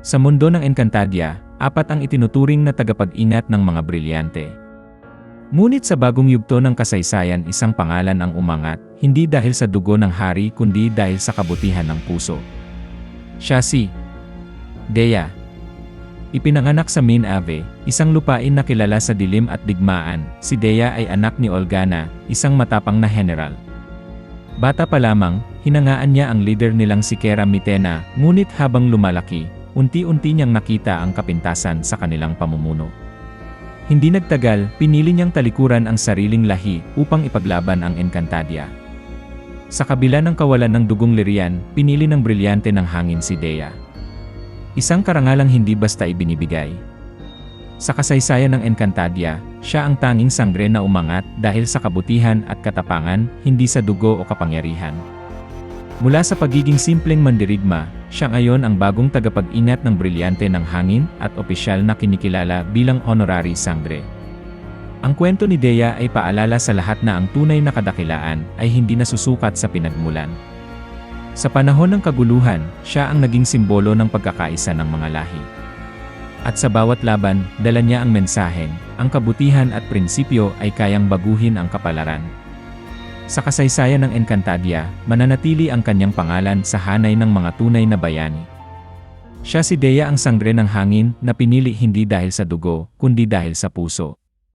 Sa mundo ng Encantadia, apat ang itinuturing na tagapag-ingat ng mga brilyante. Ngunit sa bagong yugto ng kasaysayan isang pangalan ang umangat, hindi dahil sa dugo ng hari kundi dahil sa kabutihan ng puso. Siya si Dea. Ipinanganak sa Main Ave, isang lupain na kilala sa dilim at digmaan, si Dea ay anak ni Olgana, isang matapang na general. Bata pa lamang, hinangaan niya ang leader nilang si Kera Mitena, ngunit habang lumalaki, unti-unti niyang nakita ang kapintasan sa kanilang pamumuno. Hindi nagtagal, pinili niyang talikuran ang sariling lahi upang ipaglaban ang Encantadia. Sa kabila ng kawalan ng dugong lirian, pinili ng brilyante ng hangin si Dea. Isang karangalang hindi basta ibinibigay. Sa kasaysayan ng Encantadia, siya ang tanging sangre na umangat dahil sa kabutihan at katapangan, hindi sa dugo o kapangyarihan. Mula sa pagiging simpleng mandirigma, siya ngayon ang bagong tagapag-ingat ng brilyante ng hangin at opisyal na kinikilala bilang honorary sangre. Ang kwento ni Dea ay paalala sa lahat na ang tunay na kadakilaan ay hindi nasusukat sa pinagmulan. Sa panahon ng kaguluhan, siya ang naging simbolo ng pagkakaisa ng mga lahi. At sa bawat laban, dala niya ang mensaheng, ang kabutihan at prinsipyo ay kayang baguhin ang kapalaran. Sa kasaysayan ng Encantadia, mananatili ang kanyang pangalan sa hanay ng mga tunay na bayani. Siya si Dea ang sangre ng hangin na pinili hindi dahil sa dugo, kundi dahil sa puso.